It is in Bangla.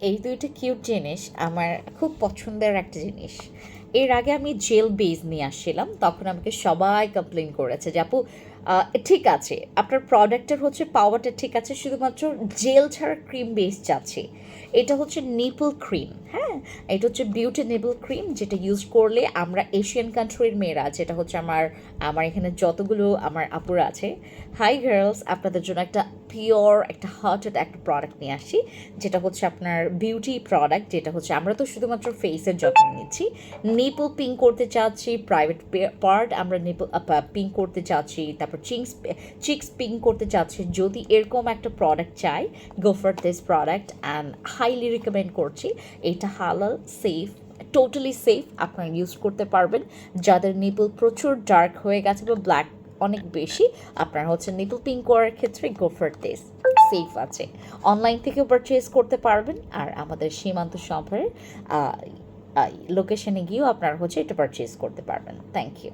এই দুইটা কিউট জিনিস আমার খুব পছন্দের একটা জিনিস। এর আগে আমি জেল বেজ নিয়ে আসছিলাম, তখন আমাকে সবাই কমপ্লেন করেছে যে, আপু ঠিক আছে, আপনার প্রোডাক্টের হচ্ছে পাওয়ারটা ঠিক আছে, শুধুমাত্র জেল ছাড়া ক্রিম বেস চাচ্ছি। এটা হচ্ছে নিপল ক্রিম হ্যাঁ? এটা হচ্ছে বিউটি নিপল ক্রিম যেটা ইউজ করলে আমরা এশিয়ান কান্ট্রির মেয়েরা, যেটা হচ্ছে আমার আমার এখানে যতগুলো আমার আপুরা আছে হাই গার্লস আপনাদের জন্য একটা পিওর একটা হার্টেড একটা প্রোডাক্ট নিয়ে আসি যেটা হচ্ছে আপনার বিউটি প্রোডাক্ট যেটা হচ্ছে আমরা তো শুধুমাত্র ফেসের যত্ন নিচ্ছি। নিপল পিঙ্ক করতে চাচ্ছি প্রাইভেট পার্ট আমরা নিপল পিঙ্ক করতে চাচ্ছি, তারপর চিংস চিক্স পিঙ্ক করতে চাচ্ছি। যদি এরকম একটা প্রোডাক্ট চাই go for this product and highly recommend করছি। এটা হালাল সেফ টোটালি সেফ আপনারা ইউজ করতে পারবেন। যাদের নিপল প্রচুর ডার্ক হয়ে গেছে বা ব্ল্যাক অনেক বেশি, আপনারা হচ্ছে নিপল পিঙ্ক করার ক্ষেত্রে গো ফর দিস সেফ আছে। অনলাইন থেকেও পারচেস করতে পারবেন আর আমাদের সীমান্ত সফরের লোকেশনে গিয়েও আপনারা হচ্ছে এটা পারচেস করতে পারবেন। Thank you